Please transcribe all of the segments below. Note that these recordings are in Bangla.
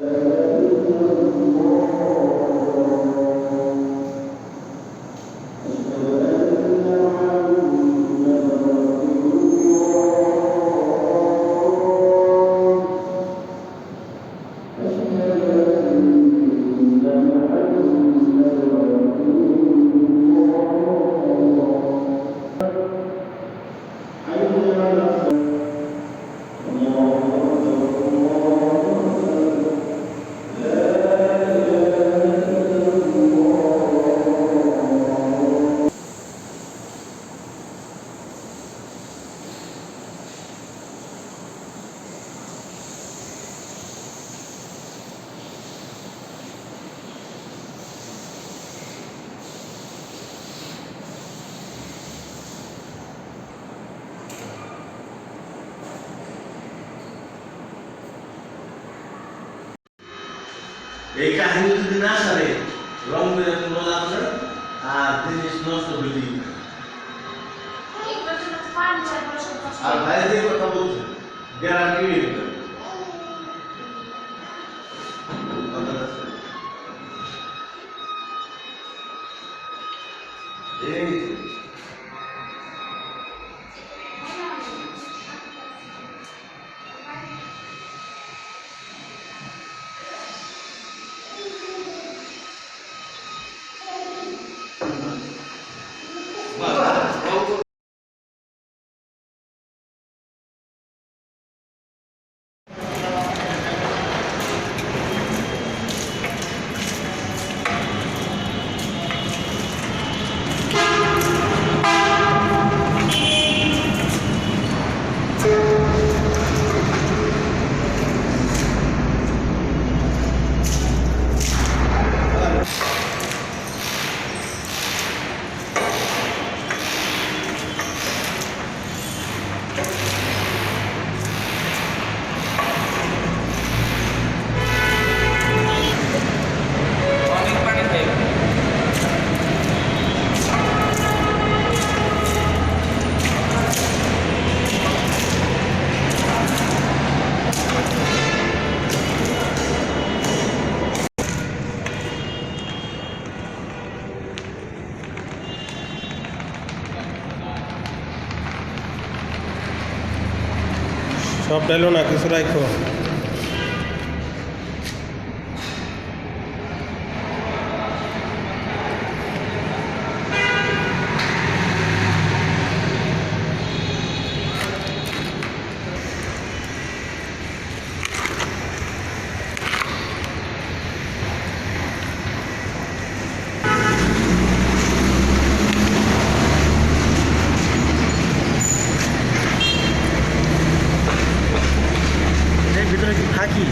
فاتقوا الله এই কাহিনী যদি না সারে রং করে কোনো আছে আর জিনিস নষ্ট হয়ে দিই আর ভাই যে কথা বলছে গ্যারান্টি সব ডাইলো না কিছু রাখো ভিতরে কি থাকি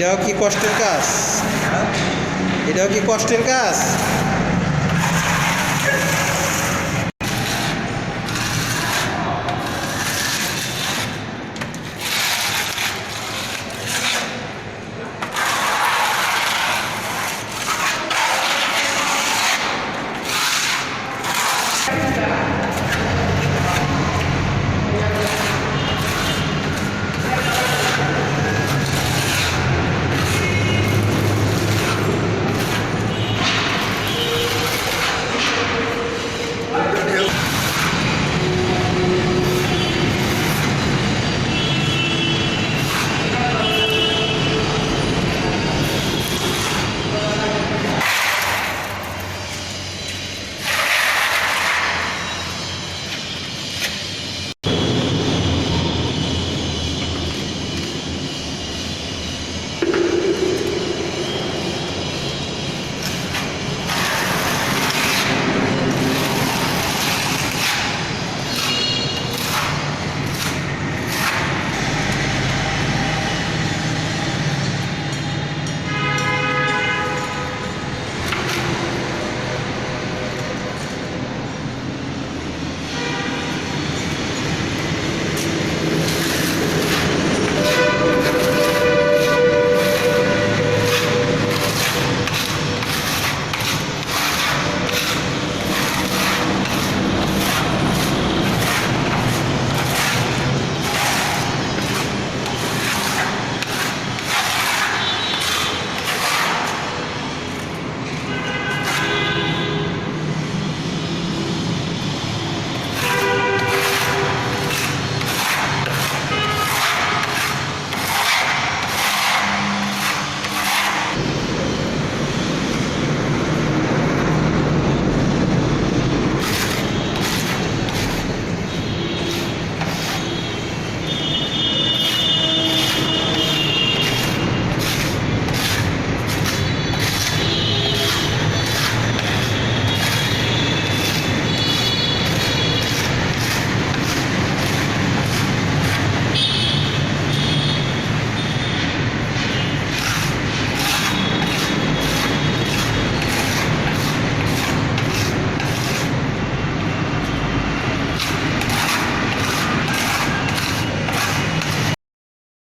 এটাও কি কষ্টের কাজ? এটাও কি কষ্টের কাজ?